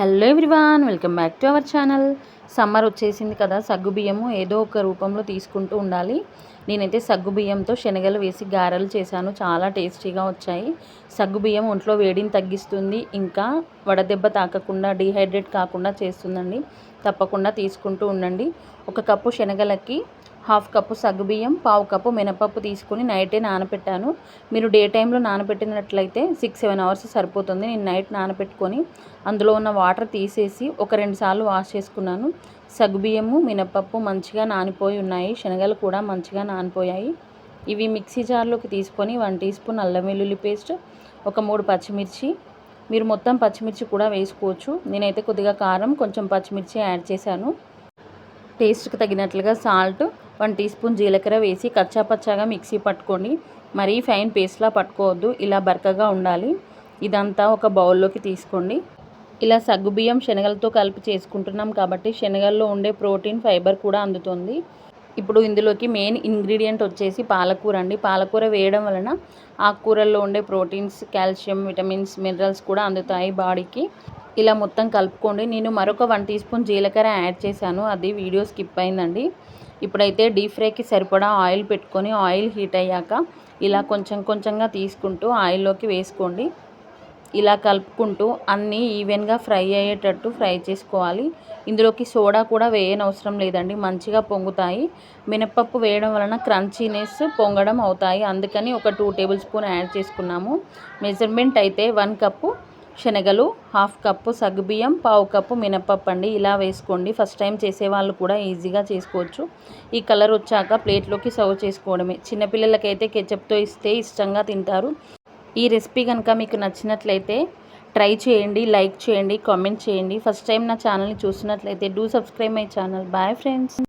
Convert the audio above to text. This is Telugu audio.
Hello everyone welcome back to our channel. Summer వచ్చేసింది కదా సగ్గు బియ్యము ఏదో ఒక రూపంలో తీసుకుంటూ ఉండాలి. నేనైతే సగ్గు బియ్యంతో శనగలు వేసి గారెలు చేశాను చాలా టేస్టీగా వచ్చాయి. సగ్గు బియ్యం ఒంట్లో వేడిని తగ్గిస్తుంది ఇంకా వడదెబ్బ తాకకుండా డీహైడ్రేట్ కాకుండా చేస్తుందండి. తప్పకుండా తీసుకుంటూ ఉండండి. ఒక కప్పు శనగలకి హాఫ్ కప్పు సగ్గుబియ్యం పావు కప్పు మినపప్పు తీసుకుని నైటే నానబెట్టాను మీరు డే టైంలో నానబెట్టినట్లయితే సిక్స్ సెవెన్ అవర్స్ సరిపోతుంది. నేను నైట్ నానబెట్టుకొని అందులో ఉన్న వాటర్ తీసేసి ఒక రెండు సార్లు వాష్ చేసుకున్నాను. సగ్గుబియ్యము మినపప్పు మంచిగా నానిపోయి ఉన్నాయి. శనగలు కూడా మంచిగా నానిపోయాయి. ఇవి మిక్సీ జార్లోకి తీసుకొని వన్ టీ స్పూన్ అల్లం వెల్లుల్లి పేస్ట్ ఒక మూడు పచ్చిమిర్చి. మీరు మొత్తం పచ్చిమిర్చి కూడా వేసుకోవచ్చు. నేనైతే కొద్దిగా కారం కొంచెం పచ్చిమిర్చి యాడ్ చేశాను. టేస్ట్కి తగినట్లుగా సాల్ట్ వన్ టీ స్పూన్ జీలకర్ర వేసి కచ్చాపచ్చాగా మిక్సీ పట్టుకోండి మరీ ఫైన్ పేస్ట్లా పట్టుకోవద్దు. ఇలా బరకగా ఉండాలి. ఇదంతా ఒక బౌల్లోకి తీసుకోండి. ఇలా సగ్గుబియ్యం శనగలతో కలిపి చేసుకుంటున్నాం కాబట్టి శనగల్లో ఉండే ప్రోటీన్ ఫైబర్ కూడా అందుతుంది. ఇప్పుడు ఇందులోకి మెయిన్ ఇంగ్రీడియంట్ వచ్చేసి పాలకూర అండి. పాలకూర వేయడం వలన ఆకుకూరల్లో ఉండే ప్రోటీన్స్ కాల్షియం విటమిన్స్ మినరల్స్ కూడా అందుతాయి బాడీకి. ఇలా మొత్తం కలుపుకోండి. నేను మరొక వన్ టీ స్పూన్ జీలకర్ర యాడ్ చేశాను. అది వీడియో స్కిప్ అయిందండి. ఇప్పుడైతే డీప్ ఫ్రైకి సరిపడా ఆయిల్ పెట్టుకొని ఆయిల్ హీట్ అయ్యాక ఇలా కొంచెం కొంచెంగా తీసుకుంటూ ఆయిల్లోకి వేసుకోండి. ఇలా కలుపుకుంటూ అన్నీ ఈవెన్గా ఫ్రై అయ్యేటట్టు ఫ్రై చేసుకోవాలి. ఇందులోకి సోడా కూడా వేయనవసరం లేదండి మంచిగా పొంగుతాయి. మినపప్పు వేయడం వలన క్రంచీనెస్ పొంగడం అవుతాయి. అందుకని ఒక టూ టేబుల్ స్పూన్ యాడ్ చేసుకున్నాము. మెజర్మెంట్ అయితే వన్ కప్పు శనగలు హాఫ్ కప్పు సగ్గుబియ్యం పావు కప్పు మినపప్పు అండి ఇలా వేసుకోండి. ఫస్ట్ టైం చేసేవాళ్ళు కూడా ఈజీగా చేసుకోవచ్చు. ఈ కలర్ వచ్చాక ప్లేట్లోకి సర్వ్ చేసుకోవడమే. చిన్నపిల్లలకైతే కెచప్తో ఇస్తే ఇష్టంగా తింటారు. ఈ రెసిపీ కనుక మీకు నచ్చినట్లయితే ట్రై చేయండి లైక్ చేయండి కామెంట్ చేయండి. ఫస్ట్ టైం నా ఛానల్ని చూసినట్లయితే do subscribe my channel. Bye friends.